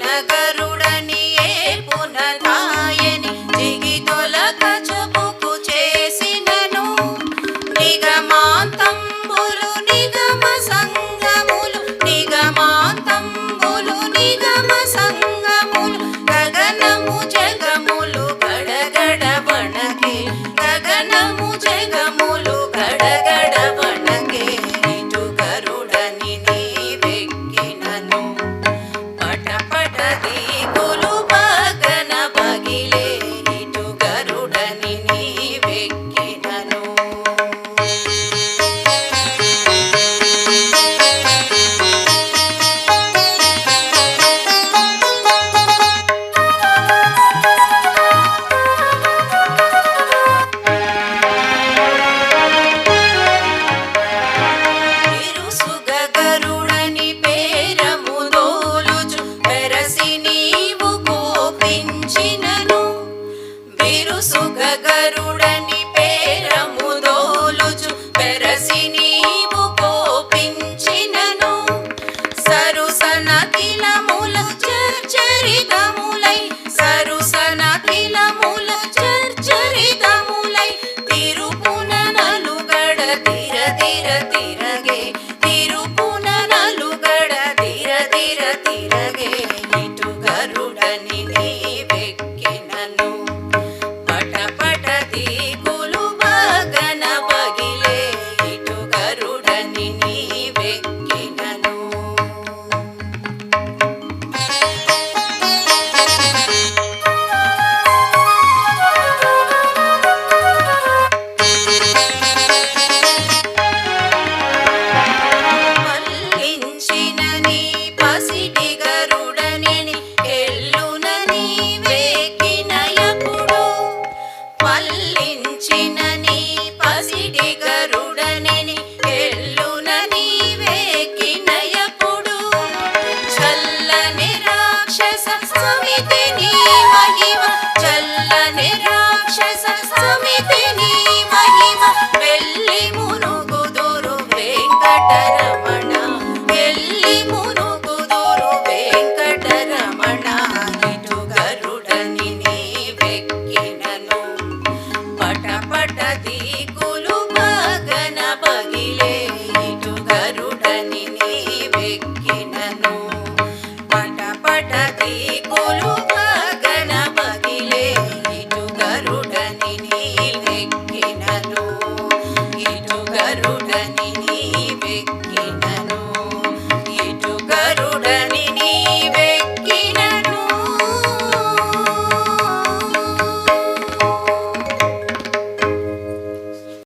ನಗ సుఖ గరుడని పేరము దోలుచు పెరసి నీవు కోపించినను. సరుసన తిలముల చరితములై సరుసన తిలముల చరితములై తిరుపున నలుగడ తిర తిర తిరగే సమితి నీ మహిమ చల్లని రాక్షస సమితి నీ మహిమ వెళ్ళి మునుగుదురు వెంకటరమణ పట పట దీకు